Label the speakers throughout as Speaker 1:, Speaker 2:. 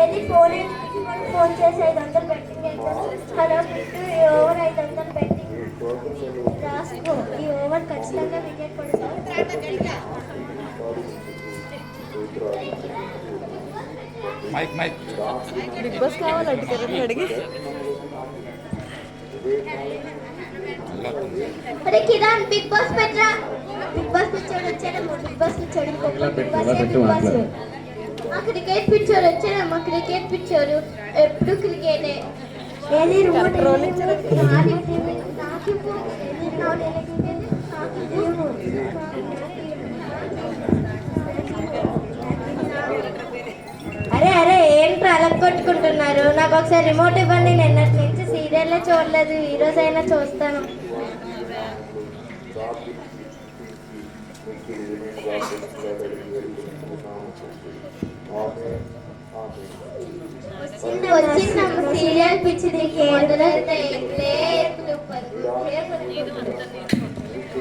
Speaker 1: ఏది phone phone చేసి ఐదు వందలు బెట్టింగ్ హలో బిట్టు ఈ ఓవర్ ఐదు వందలు బెట్టింగ్ రాసుకో. ఈ ఓవర్ ఖచ్చితంగా వికెట్ కొడతాం
Speaker 2: మైక్ మైక్
Speaker 3: బిగ్ బాస్ కావాలంటే అడిగి.
Speaker 1: అరే కిరణ్ బిగ్ బాస్ పెట్టరా? బిగ్ బాస్ పిచ్చోడు వచ్చాడమ్మా బిగ్ బాస్ పిచ్చోడు ఇంకొక బిగ్ బాస్ బిగ్ బాస్? ఆ క్రికెట్ పిచ్చోడు వచ్చాడమ్మా క్రికెట్ పిచ్చోడు. ఎప్పుడు క్రికెటే? ఏది రిమోట్. అరే అరే ఏంట్రా అలా కొట్టుకుంటున్నారు? నాకు ఒకసారి రిమోట్ ఇవ్వండి నిన్నటి నుంచి సీరియల్లే చూడలేదు ఈ రోజైనా చూస్తాను. వచ్చిందమ్మ సీరియల్ పిచ్చిది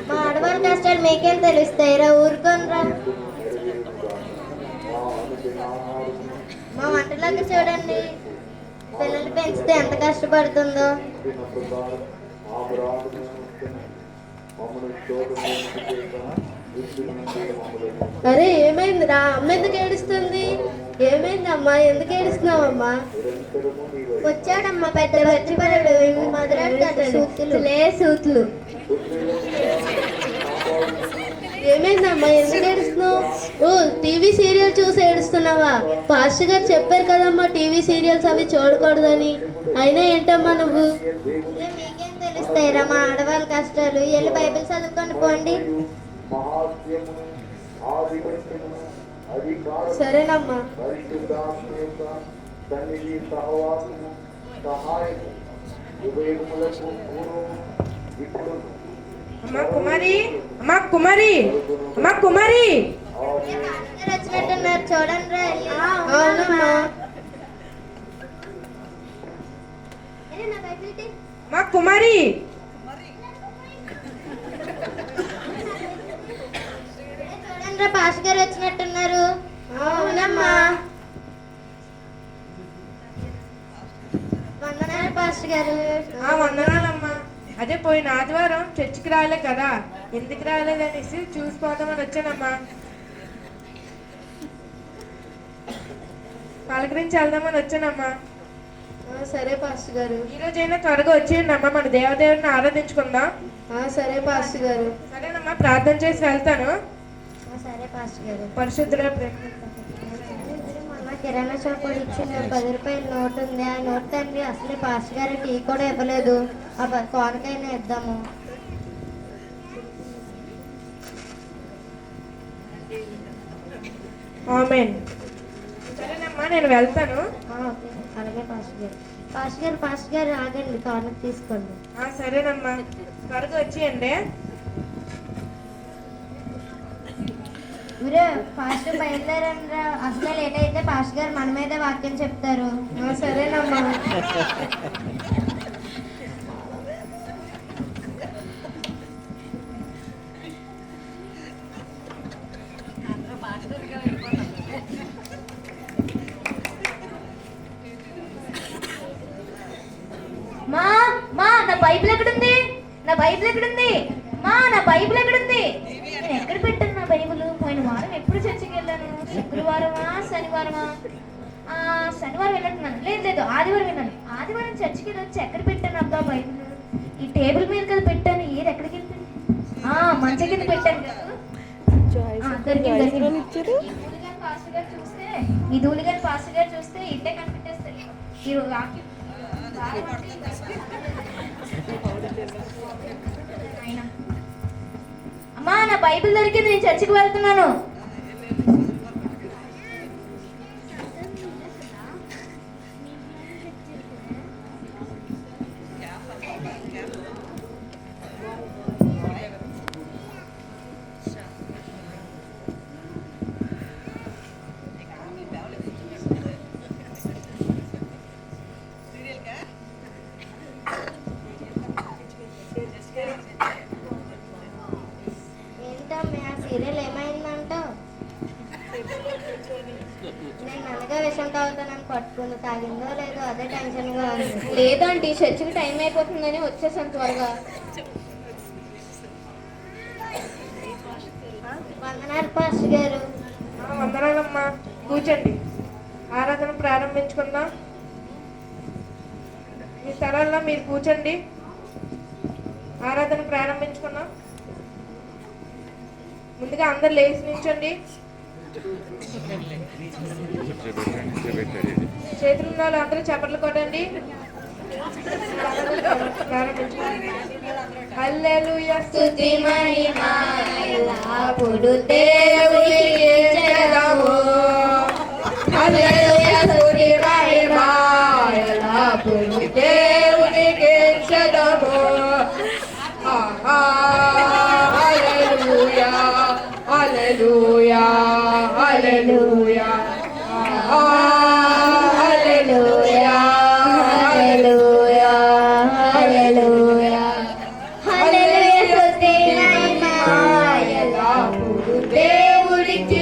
Speaker 1: మా ఆడవారి కష్టాలు మీకేం తెలుస్తాయిరా ఊరుకోనరా మా వంటలకు చూడండి. పిల్లలు పెంచితే ఎంత కష్టపడుతుందో. అరే ఏమైంది రా అమ్మ ఎందుకు ఏడుస్తుంది? ఏమైంది అమ్మా? ఎందుకు ఏడుస్తున్నావు అమ్మా వచ్చాడమ్మా పెద్ద భద్రపరుడు మొదలెట్టాడు సూతులే. సూతులు. ఏమైందమ్మా ఎందుకు ఏడుస్తున్నావు? ఓ టీవీ సీరియల్ చూసి ఏడుస్తున్నావా? పాస్టర్ గారు చెప్పారు కదమ్మా టీవీ సీరియల్స్ అవి చూడకూడదని. అయినా ఏంటమ్మా నువ్వు? మీకేం తెలుస్తాయిరా మా ఆడవాళ్ళ కష్టాలు. వెళ్ళి బైబిల్ చదువుకొని పోండి. సరేనమ్మా.
Speaker 4: అమ్మా కుమారి అమ్మా కుమారి అమ్మా కుమారి.
Speaker 1: వచ్చినట్టున్నారు. చూడండి అవునమ్మా.
Speaker 4: అమ్మా కుమారి
Speaker 1: చూడండి రా పాస్ గారు వచ్చినట్టున్నారు? అవునమ్మా. వందనాలు పాస్ గారు
Speaker 4: ఆ వందనాలమ్మా. అదే పోయిన ఆదివారం చర్చికి రాలే కదా. ఎందుకు రాలేదనేసి చూసిపోదామని వచ్చానమ్మా. పలకరించి వెళ్దామని వచ్చానమ్మా.
Speaker 1: సరే పాస్టర్ గారు.
Speaker 4: ఈ రోజైనా త్వరగా వచ్చేయండి అమ్మా మన దేవదేవుని ఆరాధించుకుందాం.
Speaker 1: సరే పాస్టర్ గారు.
Speaker 4: సరేనమ్మా ప్రార్థన చేసి వెళ్తాను.
Speaker 1: సరే పాస్టర్ గారు.
Speaker 4: పరిశుద్ధుల
Speaker 1: కిరాణా షాప్ ఇచ్చిన పది రూపాయల నోట్ ఉంది. ఆ నోట్ తండ్రి అసలు పాస్టర్ గారు టీ కూడా ఇవ్వలేదు. ఆ కోనకైనా ఇద్దాము.
Speaker 4: ఆమెన్. సరేనమ్మా నేను వెళ్తాను.
Speaker 1: అలాగే పాస్టర్ గారు. పాస్టర్ గారు పాస్టర్ గారు ఆగండి కోనకు తీసుకోండి.
Speaker 4: ఆ సరేనమ్మా. త్వరగా వచ్చేయండి.
Speaker 1: ఊరే పాస్టర్ బయలుదేరండి అసలు లేట్ అయితే పాస్టర్ గారు మన మీదే వాక్యం చెప్తారు.
Speaker 4: సరేనమ్మా.
Speaker 1: బైబిల్ ఎక్కడుంది? మా నా బైబిల్ ఎక్కడుంది? నేను ఎక్కడ పెట్టాను నా బైబిల్? పోయిన వారం ఎప్పుడు చర్చికి వెళ్ళాను? శుక్రవారమా శనివారమా? ఆ, శనివారం వెళ్ళట్టున్నాను లేదు లేదు ఆదివారం వెళ్ళాను. ఆదివారం చర్చికి వెళ్ళి వచ్చి ఎక్కడ పెట్టాను అబ్బా బైబిల్? ఈ టేబుల్ మీద కదా పెట్టాను ఏది ఎక్కడికి వెళ్తాను ఆ మంచం కింద పెట్టాను కదా. ఈ గారు చూస్తే ఈ పాస్టర్ గారు చూస్తే ఇట్టే కనిపెట్టేస్తారు ఈ వాక్యం. అమ్మా నా బైబిల్ దొరికింది నేను చర్చికి వెళ్తున్నాను.
Speaker 5: సీరియల్ ఏమైందంటావు నేను అనగా విషం తాగుతానని పట్టుకుని తాగిందో లేదో అదే టెన్షన్గా ఉంది.
Speaker 6: లేదంటే చర్చికి టైం అయిపోతుందని వచ్చేసాను త్వరగా.
Speaker 5: వందనాలు పాస్టర్ గారు.
Speaker 4: ఆ, వందనాలమ్మా. కూర్చోండి. ఆరాధన ప్రారంభించుకుందాం. మీ స్థలాల్లో మీరు కూర్చోండి. ఆరాధన ప్రారంభించుకుందాం. ముందుగా అందరు లేచి నిల్చోండి. చేతులు ఉన్న వాళ్ళు అందరూ చప్పట్లు కొట్టండి. ప్రారంభించుకోండి హల్లెలూయా. స్తుతి మహిమ దేవునికి హల్లెలూయా. హల్లెలూయా, హల్లెలూయా. హల్లెలూయా, హల్లెలూయా, హల్లెలూయా. హల్లెలూయా
Speaker 6: స్తుతి
Speaker 4: దేవుడికి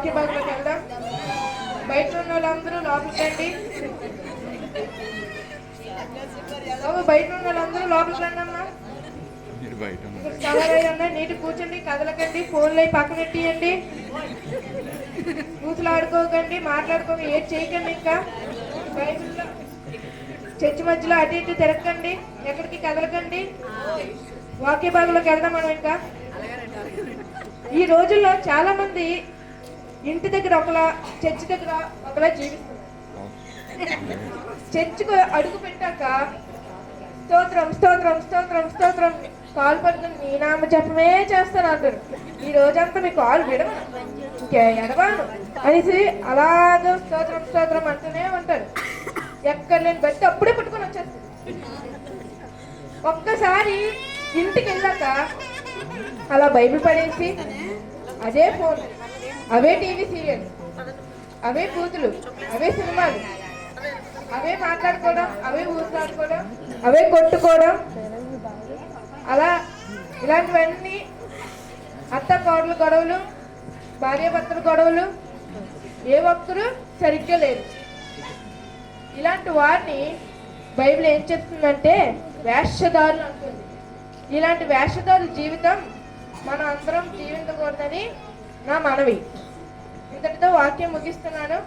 Speaker 4: వాక్య భాగంలోకి వెళ్దాం. బయట ఉన్న వాళ్ళందరూ లోపలికి రండి బాబు, బయట ఉన్న వాళ్ళందరూ లోపలికి రండి అమ్మా. ఉన్నాయి నీటి కూర్చోండి కదలకండి ఫోన్లు అయి పక్కన పెట్టియండి. కూతులు ఆడుకోకండి మాట్లాడుకోక ఏం చేయకండి ఇంకా. చర్చి మధ్యలో అటు ఇటు తిరగకండి ఎక్కడికి కదలకండి. వాక్య భాగంలోకి వెళ్దాం మనం ఇంకా. ఈ రోజుల్లో చాలా మంది ఇంటి దగ్గర ఒకలా చర్చి దగ్గర ఒకలా జీవిస్తున్నారు. చర్చికి అడుగు పెట్టాక స్తోత్రం స్తోత్రం స్తోత్రం స్తోత్రం. కాల్ పడుతుంది నీ నామ జపమే చేస్తాను అంటారు ఈ రోజంతా మీ కాలు విడవను. ఇంకే ఎడవాను అనేసి అలాగే స్తోత్రం స్తోత్రం అంటూనే ఉంటారు. ఎక్కడ నేను బట్టి అప్పుడే పట్టుకొని వచ్చేస్తాను ఒక్కసారి ఇంటికి వెళ్ళాక అలా బైబిల్ పడేసి అదే ఫోన్. అవే టీవీ సీరియల్స్ అవే కూతులు అవే సినిమాలు అవే మాట్లాడుకోవడం అవే ఊసాడుకోవడం అవే కొట్టుకోవడం. అలా ఇలాంటివన్నీ అత్త కోడలు గొడవలు భార్యాభర్తల గొడవలు ఏ ఒక్కరు సరిగ్గా లేరు. ఇలాంటి వారిని బైబిల్ ఏం చెప్తుందంటే వేషధారులు అంటుంది. ఇలాంటి వేషధారుల జీవితం మనం అందరం జీవించకూడదని నా మనవి. ఇంతటితో వాక్యం ముగిస్తున్నాను.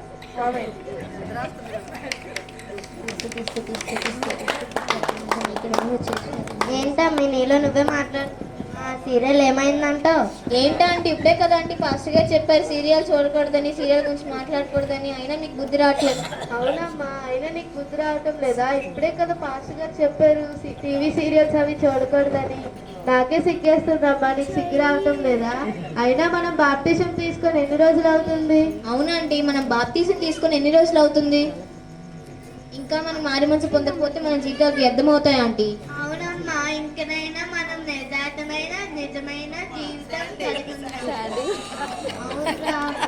Speaker 5: ఏంటమ్మీ నీలో నువ్వే మాట్లాడు? ఆ సీరియల్ ఏమైందంటావు
Speaker 6: ఏంటంటే ఇప్పుడే కదా అంటే పాస్టర్ గారు చెప్పారు సీరియల్ చూడకూడదని సీరియల్ గురించి మాట్లాడకూడదని అయినా మీకు బుద్ధి రావట్లేదు.
Speaker 7: అవునమ్మా అయినా నీకు బుద్ధి రావటం లేదా? ఇప్పుడే కదా పాస్టర్ గారు చెప్పారు టీవీ సీరియల్స్ అవి చూడకూడదని. నాకే సిగ్గేస్తుందమ్మా నీకు సిగ్గు రావటం లేదా? అయినా మనం బాప్టిజం తీసుకొని ఎన్ని రోజులు అవుతుంది?
Speaker 6: అవునండి మనం బాప్తీసం తీసుకొని ఎన్ని రోజులు అవుతుంది? ఇంకా మనం మారి మనసు పొందకపోతే మన జీవితాలు వ్యర్థమవుతాయి ఆంటీ
Speaker 5: అవునమ్మా ఇంకనైనా మనం నిజాతమైన నిజమైన జీవితం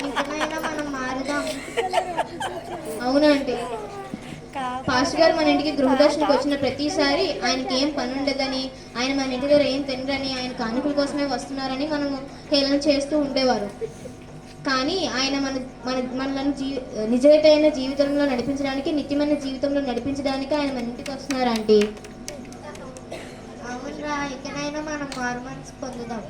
Speaker 5: ఇంకనైనా మనం మారుదాం
Speaker 6: అవునండి. పాస్టర్ గారు మన ఇంటికి గృహదర్శనకు వచ్చిన ప్రతిసారి ఆయనకి ఏం పని ఉండదని ఆయన మన ఇంటి దగ్గర ఏం తినరని ఆయన కానుకల కోసమే వస్తున్నారని మనము హేళన చేస్తూ ఉండేవారు. కానీ ఆయన మన మన మనలను జీ నిజమైన జీవితంలో నడిపించడానికి నిత్యమైన జీవితంలో నడిపించడానికి ఆయన మన ఇంటికి వస్తున్నారు ఆంటీ
Speaker 5: అవునరా ఇకనైనా మనం మారు మనసు పొందుదాం.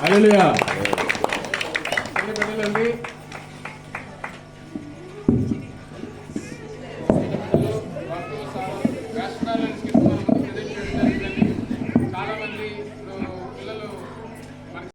Speaker 6: హల్లెలూయా.